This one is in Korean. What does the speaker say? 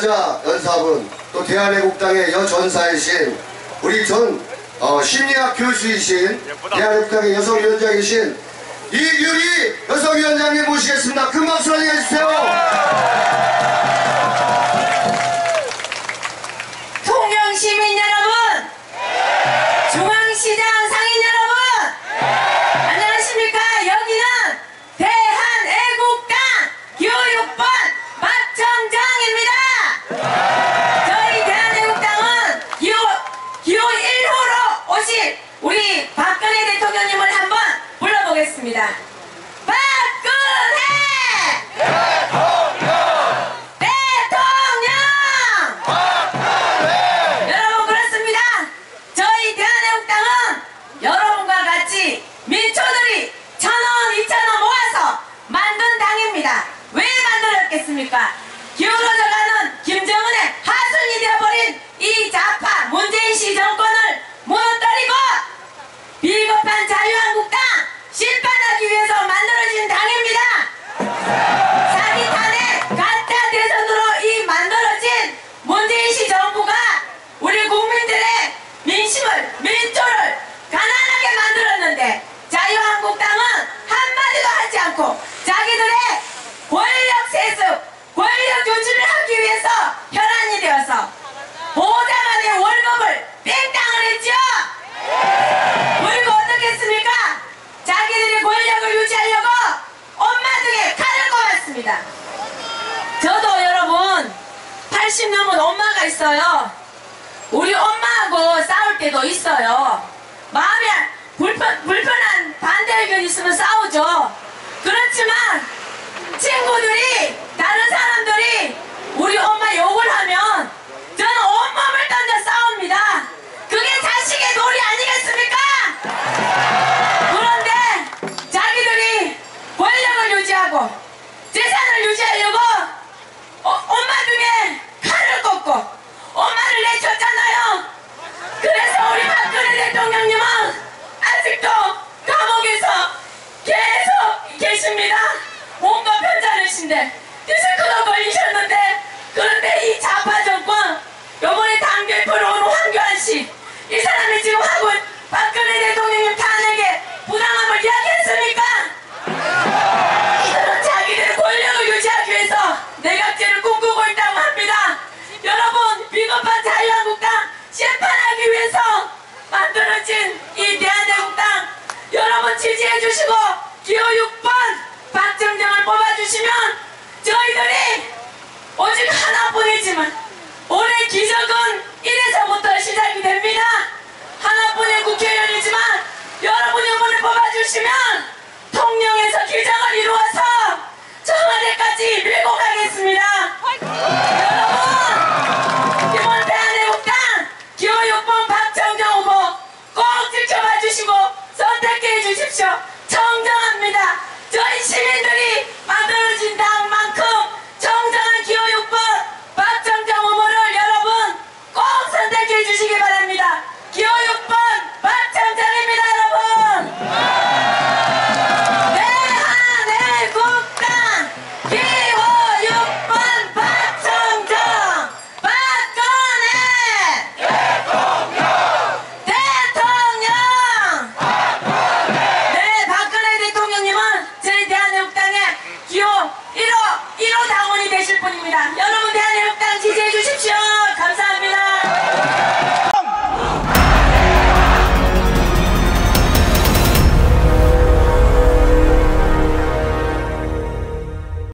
시민연합은 또 대한애국당의 여전사이신 우리 전 어, 심리학 교수이신 대한애국당의 여성위원장이신 이유리 여성위원장님 모시겠습니다. 큰 박수 알려주세요. 통영 시민 여러분, 중앙시장 상인 여러분, 안녕하십니까? 여기는 대한애국당 교육본 박정정입니다. 저희 대한애국당은 기호, 기호 1호로 오실 우리 박근혜 대통령님을 한번 불러보겠습니다. 박근혜! 대통령! 여러분 그렇습니다. 저희 대한애국당은 여러분과 같이 민초들이 천 원, 이천 원 모아서 만든 당입니다. 왜 만들었겠습니까? 기울어져가는 김정은의 하순이 되어버린 이 좌파 문재인 씨 정권을 80 넘은 엄마가 있어요. 우리 엄마하고 싸울 때도 있어요. 마음에 불편, 불편한 반대 의견 있으면 싸우죠. 그렇지만 친구들이 다른 사람들이 우리 엄마 욕을 하면 저는 온몸을 던져 싸웁니다. 그게 자식의 놀이 아니겠습니까? 그런데 자기들이 권력을 유지하고 재산을 유지하려고 어, 엄마 등에 칼을 꽂고 엄마를 내쫓잖아요. 그래서 우리 박근혜 대통령님은 아직도 감옥에서 계속 계십니다. 온갖 편찮으신데 디스크도 걸리셨는데 그런데 이 좌파 정권 요번에 당대표로 온 황교안 씨 이 사람이 지금 하고 박근혜 대통령님 탄핵에 부당함을 이야기했습니까? 이들은 자기들의 권력을 유지하기 위해서 내각제를 꿈꾸고 있다고 합니다. 여러분 비겁한 자유한국당 심판하기 위해서 만들어진 이 대한애국당 여러분 지지해 주시고 기호 6번 박정정을 뽑아주시면 저희들이 오직 하나뿐이지만 올해 기적은 1에서부터 시작이 됩니다. 하나뿐의 국회의원이지만 여러분이 이번에 뽑아주시면 통영에서 기적을 이루어서 청와대까지 밀고 가겠습니다. 여러분 이번 대한애국당 기호 6번 박정정 후보 꼭 지켜봐 주시고 선택해 주십시오.